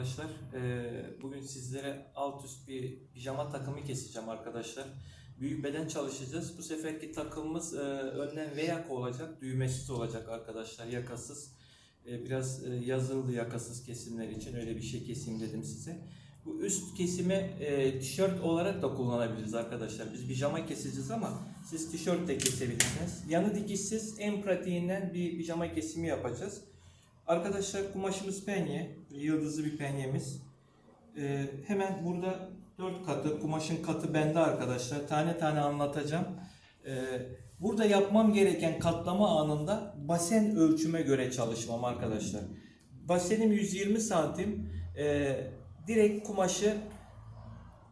arkadaşlar. Ee, bugün sizlere alt üst bir pijama takımı keseceğim arkadaşlar. Büyük beden çalışacağız. Bu seferki takımımız e, önden V yaka olacak. Düğmesiz olacak arkadaşlar. Yakasız. E, biraz e, yazıldı yakasız kesimler için. Öyle bir şey keseyim dedim size. Bu üst kesimi tişört olarak da kullanabiliriz arkadaşlar. Biz pijama keseceğiz ama siz tişört de kesebilirsiniz. Yanı dikişsiz en pratiğinden bir pijama kesimi yapacağız. Arkadaşlar kumaşımız penye, yıldızlı bir penyemiz. Ee, hemen burada 4 katı, kumaşın katı bende arkadaşlar. Tane tane anlatacağım. Ee, burada yapmam gereken katlama anında basen ölçüme göre çalışmam arkadaşlar. Basenim 120 santim. Ee, direkt kumaşı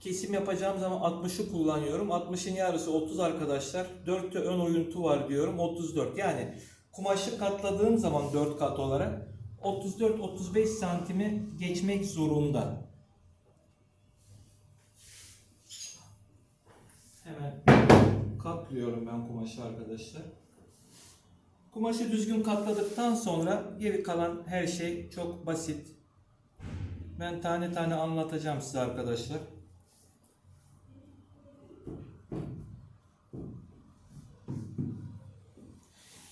kesim yapacağım zaman 60'ı kullanıyorum. 60'ın yarısı 30 arkadaşlar. 4'te ön oyuntu var diyorum. 34. Yani kumaşı katladığım zaman 4 kat olarak 34-35 santimi geçmek zorunda. Hemen katlıyorum ben kumaşı arkadaşlar. Kumaşı düzgün katladıktan sonra geri kalan her şey çok basit. Ben tane tane anlatacağım size arkadaşlar.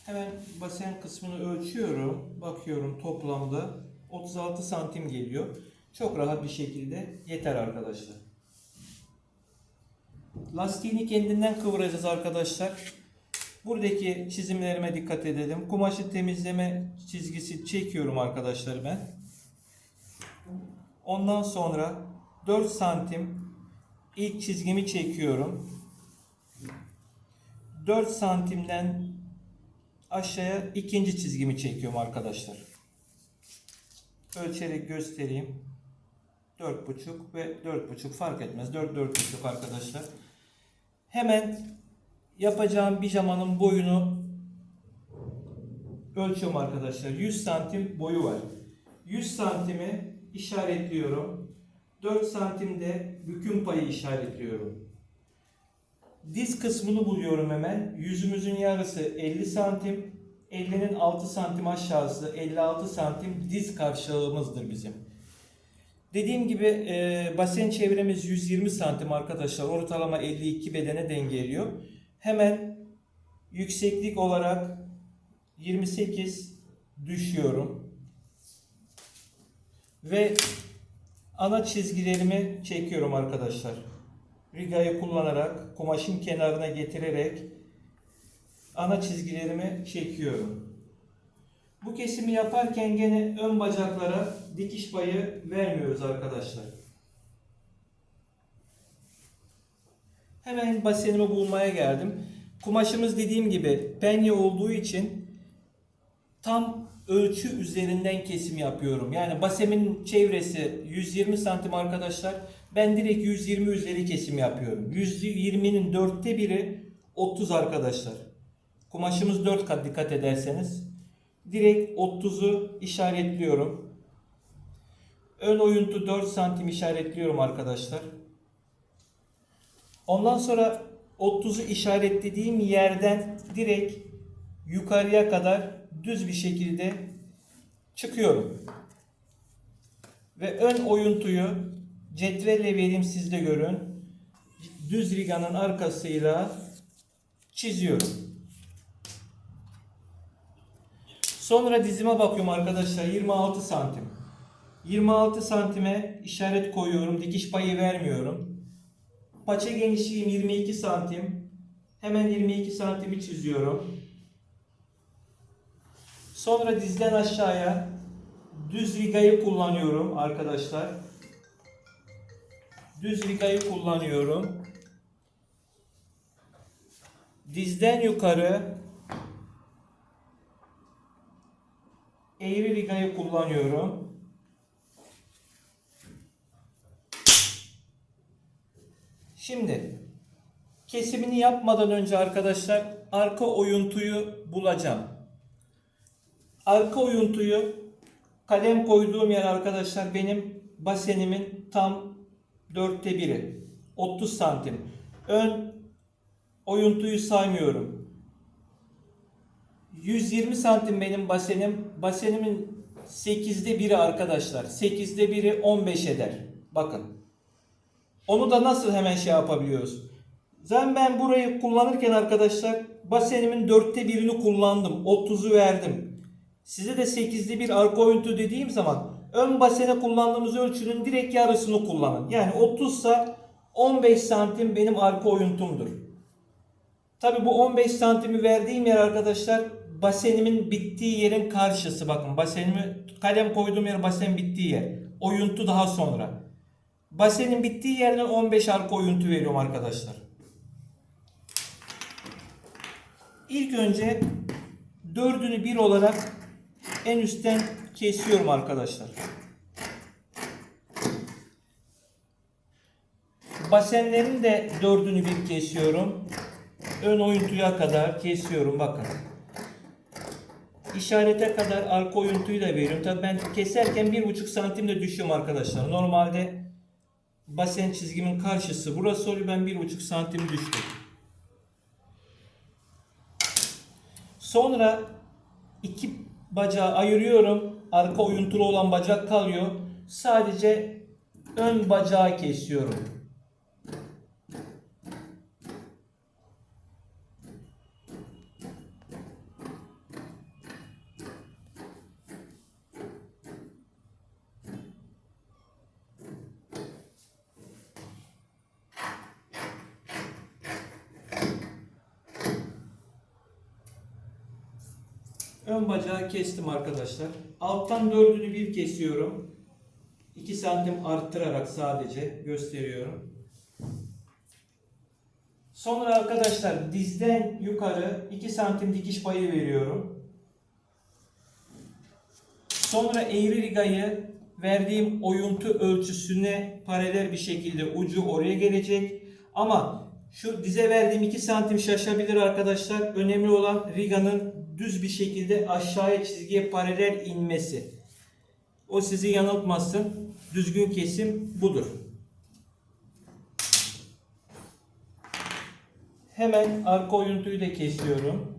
Hemen basen kısmını ölçüyorum. Bakıyorum toplamda 36 santim geliyor. Çok rahat bir şekilde yeter arkadaşlar. Lastiğini kendinden kıvıracağız arkadaşlar. Buradaki çizimlerime dikkat edelim. Kumaşı temizleme çizgisi çekiyorum arkadaşlar ben. Ondan sonra 4 santim ilk çizgimi çekiyorum. 4 santimden aşağıya ikinci çizgimi çekiyorum arkadaşlar. Ölçerek göstereyim. 4,5 ve 4,5 fark etmez. 4 4,5 arkadaşlar. Hemen yapacağım pijamanın boyunu ölçüyorum arkadaşlar. 100 santim boyu var. 100 santimi işaretliyorum. 4 santimde büküm payı işaretliyorum. Diz kısmını buluyorum hemen. Yüzümüzün yarısı 50 santim. 50'nin 6 santim aşağısı 56 santim diz karşılığımızdır bizim. Dediğim gibi e, basen çevremiz 120 santim arkadaşlar. Ortalama 52 bedene dengeliyor. Hemen yükseklik olarak 28 düşüyorum. Ve ana çizgilerimi çekiyorum arkadaşlar. Rigayı kullanarak kumaşın kenarına getirerek ana çizgilerimi çekiyorum. Bu kesimi yaparken gene ön bacaklara dikiş payı vermiyoruz arkadaşlar. Hemen basenimi bulmaya geldim. Kumaşımız dediğim gibi penye olduğu için tam ölçü üzerinden kesim yapıyorum. Yani basemin çevresi 120 santim arkadaşlar. Ben direkt 120 üzeri kesim yapıyorum. 120'nin dörtte biri 30 arkadaşlar. Kumaşımız 4 kat dikkat ederseniz. Direkt 30'u işaretliyorum. Ön oyuntu 4 santim işaretliyorum arkadaşlar. Ondan sonra 30'u işaretlediğim yerden direkt yukarıya kadar düz bir şekilde çıkıyorum. Ve ön oyuntuyu cetvelle vereyim siz de görün. Düz riganın arkasıyla çiziyorum. Sonra dizime bakıyorum arkadaşlar 26 santim. 26 santime işaret koyuyorum. Dikiş payı vermiyorum. Paça genişliğim 22 santim. Hemen 22 santimi çiziyorum. Sonra dizden aşağıya düz rigayı kullanıyorum arkadaşlar. Düz rigayı kullanıyorum. Dizden yukarı eğri rigayı kullanıyorum. Şimdi kesimini yapmadan önce arkadaşlar arka oyuntuyu bulacağım. Arka oyuntuyu kalem koyduğum yer arkadaşlar benim basenimin tam dörtte biri. 30 santim. Ön oyuntuyu saymıyorum. 120 santim benim basenim. Basenimin 8'de 1'i arkadaşlar. 8'de 1'i 15 eder. Bakın. Onu da nasıl hemen şey yapabiliyoruz? Zaten ben burayı kullanırken arkadaşlar basenimin 4'te 1'ini kullandım. 30'u verdim. Size de 8'de 1 arka oyuntu dediğim zaman ön basene kullandığımız ölçünün direkt yarısını kullanın. Yani 30 ise 15 santim benim arka oyuntumdur. Tabi bu 15 santimi verdiğim yer arkadaşlar basenimin bittiği yerin karşısı. Bakın basenimi kalem koyduğum yer basen bittiği yer. Oyuntu daha sonra. Basenin bittiği yerden 15 arka oyuntu veriyorum arkadaşlar. İlk önce dördünü bir olarak en üstten kesiyorum arkadaşlar. Basenlerin de dördünü bir kesiyorum. Ön oyuntuya kadar kesiyorum bakın. İşarete kadar arka oyuntuyu da veriyorum. Tabii ben keserken bir buçuk santim de düşüyorum arkadaşlar. Normalde basen çizgimin karşısı burası oluyor. Ben bir buçuk santim düştüm. Sonra iki bacağı ayırıyorum. Arka oyuntulu olan bacak kalıyor. Sadece ön bacağı kesiyorum. Ön bacağı kestim arkadaşlar. Alttan dördünü bir kesiyorum. 2 santim arttırarak sadece gösteriyorum. Sonra arkadaşlar dizden yukarı 2 santim dikiş payı veriyorum. Sonra eğri rigayı verdiğim oyuntu ölçüsüne paralel bir şekilde ucu oraya gelecek. Ama şu dize verdiğim 2 santim şaşabilir arkadaşlar. Önemli olan riganın düz bir şekilde aşağıya çizgiye paralel inmesi. O sizi yanıltmasın. Düzgün kesim budur. Hemen arka oyuntuyu da kesiyorum.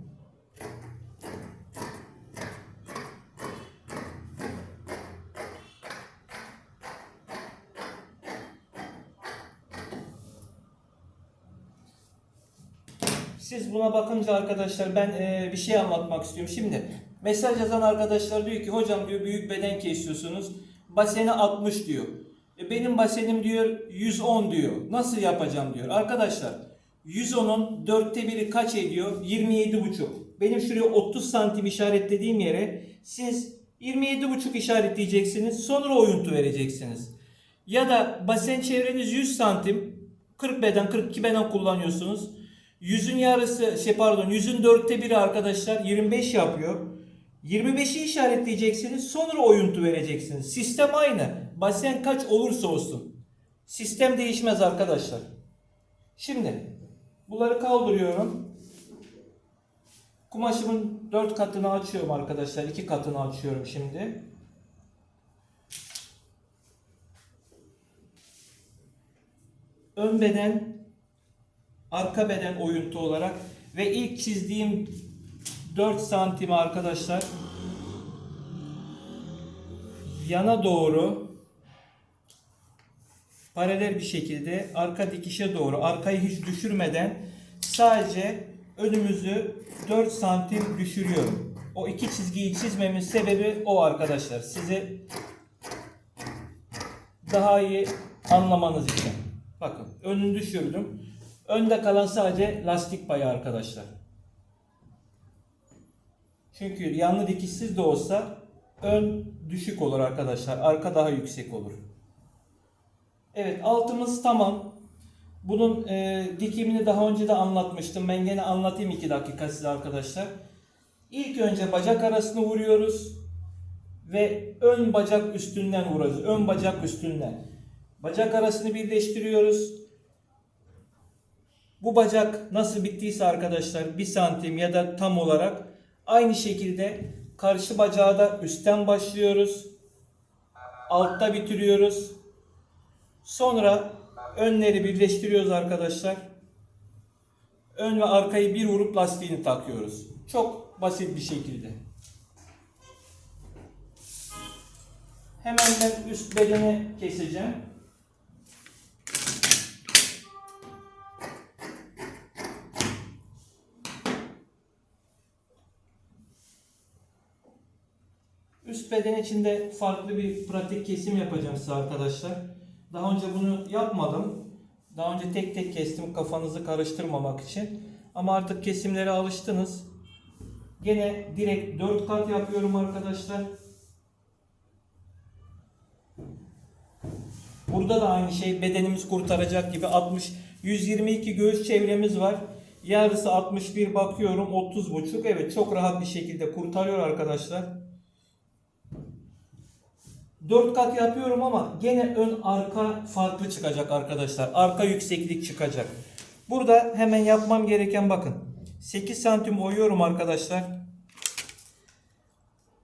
Buna bakınca arkadaşlar ben e, bir şey anlatmak istiyorum. Şimdi mesaj yazan arkadaşlar diyor ki hocam diyor büyük beden kesiyorsunuz. Baseni 60 diyor. E, benim basenim diyor 110 diyor. Nasıl yapacağım diyor. Arkadaşlar 110'un dörtte biri kaç ediyor? 27,5. Benim şuraya 30 santim işaretlediğim yere siz 27,5 işaretleyeceksiniz. Sonra oyuntu vereceksiniz. Ya da basen çevreniz 100 santim. 40 beden 42 beden kullanıyorsunuz. Yüzün yarısı şey pardon yüzün dörtte biri arkadaşlar 25 yapıyor. 25'i işaretleyeceksiniz sonra oyuntu vereceksiniz. Sistem aynı. Basen kaç olursa olsun. Sistem değişmez arkadaşlar. Şimdi bunları kaldırıyorum. Kumaşımın 4 katını açıyorum arkadaşlar. 2 katını açıyorum şimdi. Ön beden arka beden oyuntu olarak ve ilk çizdiğim 4 santim arkadaşlar yana doğru paralel bir şekilde arka dikişe doğru arkayı hiç düşürmeden sadece önümüzü 4 santim düşürüyorum. O iki çizgiyi çizmemin sebebi o arkadaşlar. Size daha iyi anlamanız için. Bakın önünü düşürdüm. Önde kalan sadece lastik payı arkadaşlar. Çünkü yanlı dikişsiz de olsa ön düşük olur arkadaşlar. Arka daha yüksek olur. Evet altımız tamam. Bunun e, dikimini daha önce de anlatmıştım. Ben gene anlatayım 2 dakika size arkadaşlar. İlk önce bacak arasını vuruyoruz. Ve ön bacak üstünden vuracağız. Ön bacak üstünden. Bacak arasını birleştiriyoruz. Bu bacak nasıl bittiyse arkadaşlar 1 santim ya da tam olarak aynı şekilde karşı bacağı da üstten başlıyoruz. Altta bitiriyoruz. Sonra önleri birleştiriyoruz arkadaşlar. Ön ve arkayı bir vurup lastiğini takıyoruz. Çok basit bir şekilde. Hemen ben üst bedeni keseceğim. Beden içinde farklı bir pratik kesim yapacağım size arkadaşlar. Daha önce bunu yapmadım. Daha önce tek tek kestim kafanızı karıştırmamak için. Ama artık kesimlere alıştınız. Gene direkt 4 kat yapıyorum arkadaşlar. Burada da aynı şey bedenimiz kurtaracak gibi 60 122 göğüs çevremiz var. Yarısı 61 bakıyorum 30 buçuk. Evet çok rahat bir şekilde kurtarıyor arkadaşlar. 4 kat yapıyorum ama gene ön arka farklı çıkacak arkadaşlar. Arka yükseklik çıkacak. Burada hemen yapmam gereken bakın. 8 santim oyuyorum arkadaşlar.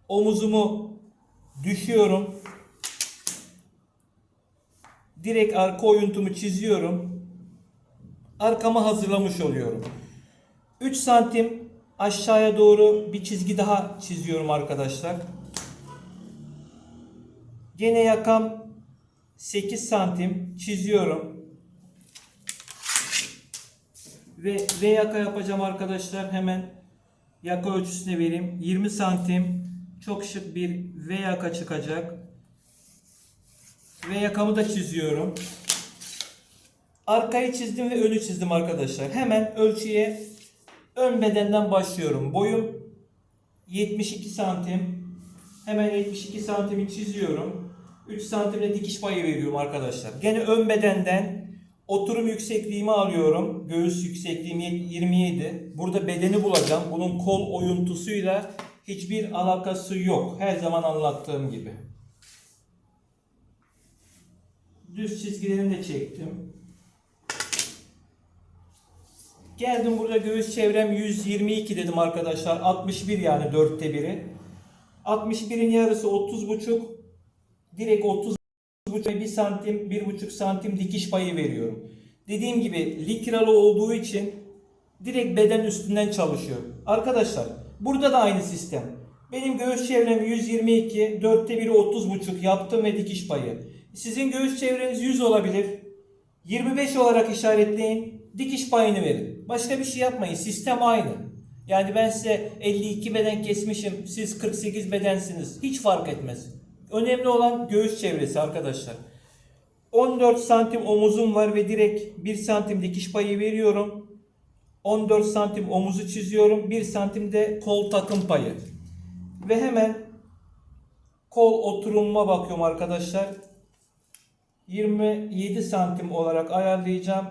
Omuzumu düşüyorum. Direkt arka oyuntumu çiziyorum. Arkama hazırlamış oluyorum. 3 santim aşağıya doğru bir çizgi daha çiziyorum arkadaşlar. Gene yakam 8 santim çiziyorum. Ve V yaka yapacağım arkadaşlar. Hemen yaka ölçüsüne vereyim. 20 santim çok şık bir V yaka çıkacak. V yakamı da çiziyorum. Arkayı çizdim ve önü çizdim arkadaşlar. Hemen ölçüye ön bedenden başlıyorum. Boyum 72 santim. Hemen 72 santimi çiziyorum. 3 santimle dikiş payı veriyorum arkadaşlar. Gene ön bedenden oturum yüksekliğimi alıyorum. Göğüs yüksekliğim 27. Burada bedeni bulacağım. Bunun kol oyuntusuyla hiçbir alakası yok. Her zaman anlattığım gibi. Düz çizgilerini de çektim. Geldim burada göğüs çevrem 122 dedim arkadaşlar. 61 yani dörtte biri. 61'in yarısı 30 buçuk. Direkt 30 buçuk 1 santim 1,5 santim dikiş payı veriyorum. Dediğim gibi likralı olduğu için direkt beden üstünden çalışıyor. Arkadaşlar burada da aynı sistem. Benim göğüs çevrem 122, dörtte biri 30 buçuk yaptım ve dikiş payı. Sizin göğüs çevreniz 100 olabilir. 25 olarak işaretleyin. Dikiş payını verin. Başka bir şey yapmayın. Sistem aynı. Yani ben size 52 beden kesmişim. Siz 48 bedensiniz. Hiç fark etmez. Önemli olan göğüs çevresi arkadaşlar. 14 santim omuzum var ve direkt 1 santim dikiş payı veriyorum. 14 santim omuzu çiziyorum. 1 santim de kol takım payı. Ve hemen kol oturumuma bakıyorum arkadaşlar. 27 santim olarak ayarlayacağım.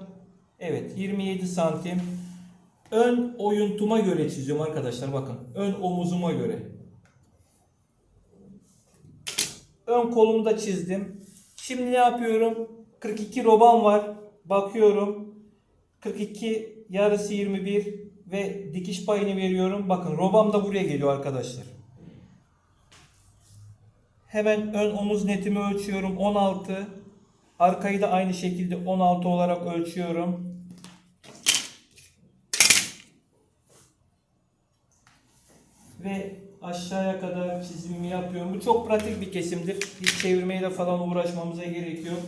Evet 27 santim. Ön oyuntuma göre çiziyorum arkadaşlar bakın. Ön omuzuma göre. Ön kolumu da çizdim. Şimdi ne yapıyorum? 42 robam var. Bakıyorum. 42 yarısı 21 ve dikiş payını veriyorum. Bakın robam da buraya geliyor arkadaşlar. Hemen ön omuz netimi ölçüyorum 16. Arkayı da aynı şekilde 16 olarak ölçüyorum. Ve aşağıya kadar çizimimi yapıyorum. Bu çok pratik bir kesimdir. Hiç çevirmeyle falan uğraşmamıza gerek yok.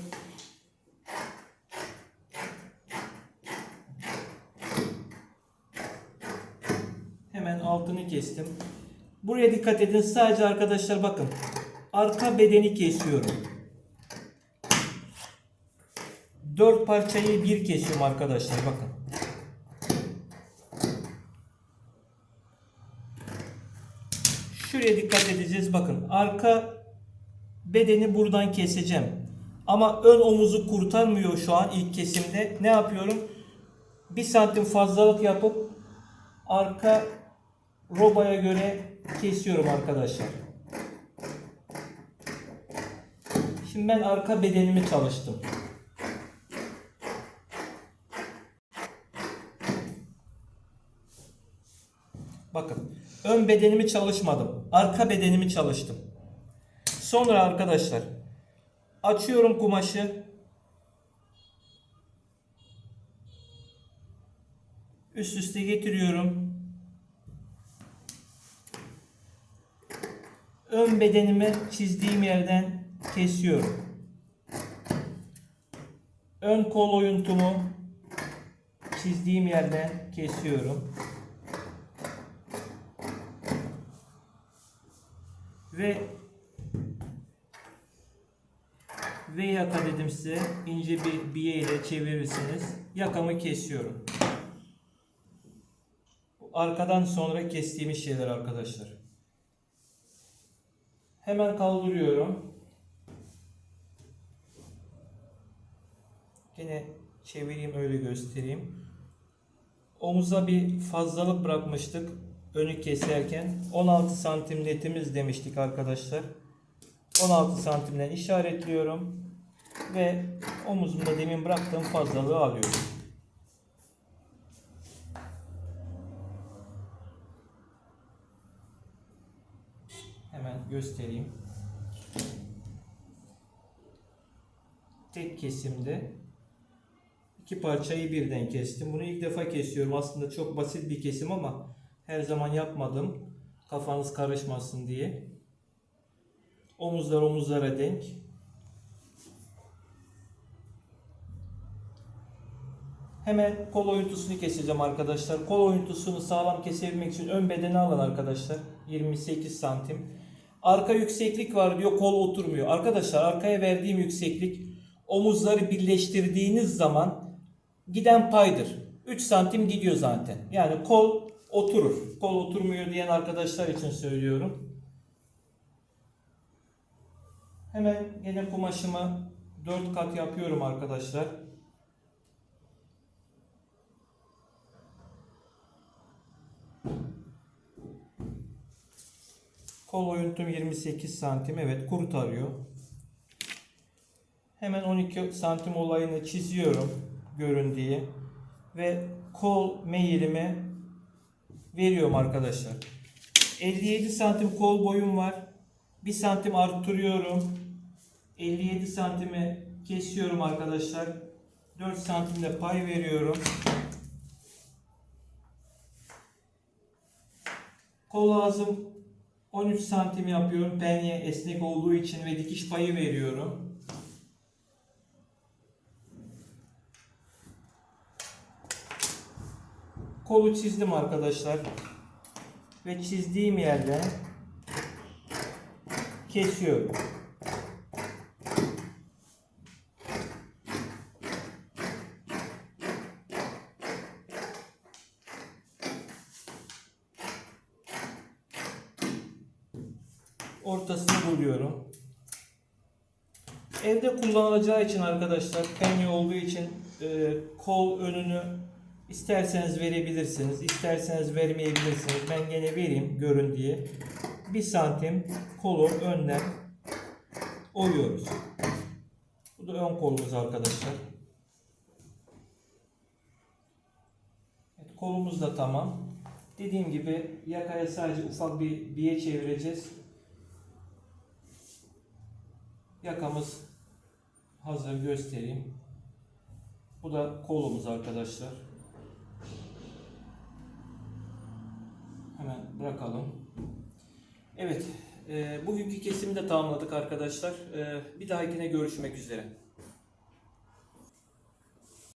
Hemen altını kestim. Buraya dikkat edin. Sadece arkadaşlar bakın. Arka bedeni kesiyorum. Dört parçayı bir kesiyorum arkadaşlar bakın. Şuraya dikkat edeceğiz bakın. Arka bedeni buradan keseceğim. Ama ön omuzu kurtarmıyor şu an ilk kesimde. Ne yapıyorum? Bir santim fazlalık yapıp arka robaya göre kesiyorum arkadaşlar. Şimdi ben arka bedenimi çalıştım. Bakın ön bedenimi çalışmadım. Arka bedenimi çalıştım. Sonra arkadaşlar açıyorum kumaşı. Üst üste getiriyorum. Ön bedenimi çizdiğim yerden kesiyorum. Ön kol oyuntumu çizdiğim yerden kesiyorum. Ve V yaka dedim size. ince bir biye ile çevirirsiniz. Yakamı kesiyorum. Arkadan sonra kestiğimiz şeyler arkadaşlar. Hemen kaldırıyorum. Yine çevireyim öyle göstereyim. Omuza bir fazlalık bırakmıştık önü keserken. 16 santim netimiz demiştik arkadaşlar. 16 santimden işaretliyorum ve omuzumda demin bıraktığım fazlalığı alıyorum. Hemen göstereyim. Tek kesimde iki parçayı birden kestim. Bunu ilk defa kesiyorum. Aslında çok basit bir kesim ama her zaman yapmadım. Kafanız karışmasın diye. Omuzlar omuzlara denk. Hemen kol oyuntusunu keseceğim arkadaşlar. Kol oyuntusunu sağlam kesebilmek için ön bedeni alın arkadaşlar. 28 santim. Arka yükseklik var diyor kol oturmuyor. Arkadaşlar arkaya verdiğim yükseklik omuzları birleştirdiğiniz zaman giden paydır. 3 santim gidiyor zaten. Yani kol oturur. Kol oturmuyor diyen arkadaşlar için söylüyorum. Hemen yine kumaşımı 4 kat yapıyorum arkadaşlar. Kol oyuntum 28 santim. Evet kurtarıyor. Hemen 12 santim olayını çiziyorum görün diye. Ve kol meyilimi veriyorum arkadaşlar. 57 santim kol boyum var. 1 santim arttırıyorum. 57 santimi kesiyorum arkadaşlar. 4 santimde pay veriyorum. Kol ağzım 13 santim yapıyorum. Penye esnek olduğu için ve dikiş payı veriyorum. Kolu çizdim arkadaşlar. Ve çizdiğim yerden kesiyorum. Ortasını buluyorum. Evde kullanılacağı için arkadaşlar penye olduğu için e, kol önünü isterseniz verebilirsiniz, isterseniz vermeyebilirsiniz. Ben gene vereyim görün diye. 1 santim kolu önden oyuyoruz. Bu da ön kolumuz arkadaşlar. Evet, kolumuz da tamam. Dediğim gibi yakaya sadece ufak bir biye çevireceğiz. Yakamız hazır göstereyim. Bu da kolumuz arkadaşlar. Hemen bırakalım. Evet, e, bugünkü kesimi de tamamladık arkadaşlar. E, bir dahakine görüşmek üzere.